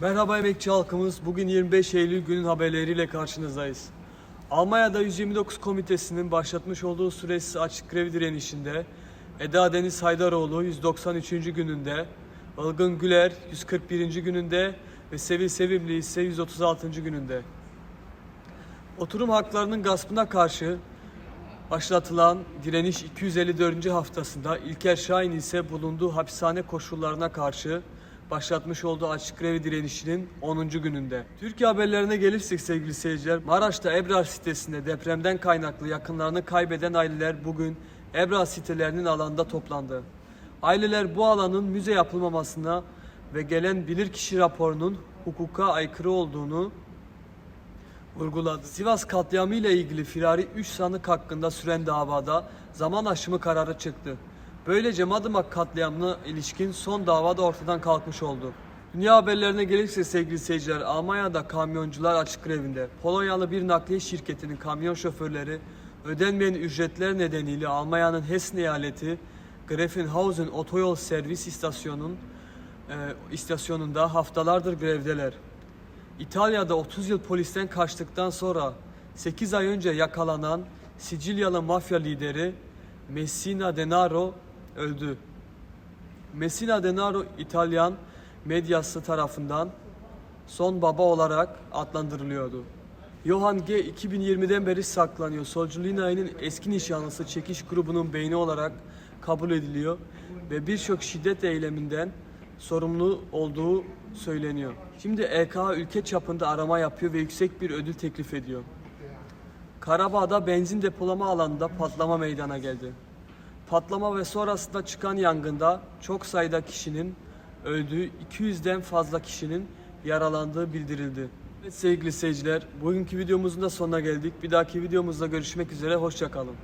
Merhaba emekçi halkımız. Bugün 25 Eylül günün haberleriyle karşınızdayız. Almanya'da 129 komitesinin başlatmış olduğu süresiz açık grev direnişinde Eda Deniz Haydaroğlu 193. gününde, Ilgın Güler 141. gününde ve Sevil Sevimli ise 136. gününde. Oturum haklarının gaspına karşı başlatılan direniş 254. haftasında İlker Şahin ise bulunduğu hapishane koşullarına karşı başlatmış olduğu açık grevi direnişinin 10. gününde. Türkiye haberlerine gelirsek sevgili seyirciler, Maraş'ta Ebrar sitesinde depremden kaynaklı yakınlarını kaybeden aileler bugün Ebrar sitelerinin alanda toplandı. Aileler bu alanın müze yapılmamasına ve gelen bilirkişi raporunun hukuka aykırı olduğunu vurguladı. Sivas katliamı ile ilgili firari 3 sanık hakkında süren davada zaman aşımı kararı çıktı. Böylece Madımak katliamına ilişkin son dava da ortadan kalkmış oldu. Dünya haberlerine gelirse sevgili seyirciler, Almanya'da kamyoncular açık grevinde. Polonyalı bir nakliye şirketinin kamyon şoförleri ödenmeyen ücretler nedeniyle Almanya'nın Hessen eyaleti Greffenhausen otoyol servis istasyonunun e, istasyonunda haftalardır grevdeler. İtalya'da 30 yıl polisten kaçtıktan sonra 8 ay önce yakalanan Sicilyalı mafya lideri Messina Denaro öldü. Messina Denaro İtalyan medyası tarafından son baba olarak adlandırılıyordu. Johann G. 2020'den beri saklanıyor. Soljulina'nın eski nişanlısı çekiş grubunun beyni olarak kabul ediliyor ve birçok şiddet eyleminden sorumlu olduğu söyleniyor. Şimdi EK ülke çapında arama yapıyor ve yüksek bir ödül teklif ediyor. Karabağ'da benzin depolama alanında patlama meydana geldi. Patlama ve sonrasında çıkan yangında çok sayıda kişinin öldüğü, 200'den fazla kişinin yaralandığı bildirildi. Evet sevgili seyirciler, bugünkü videomuzun da sonuna geldik. Bir dahaki videomuzda görüşmek üzere, hoşçakalın.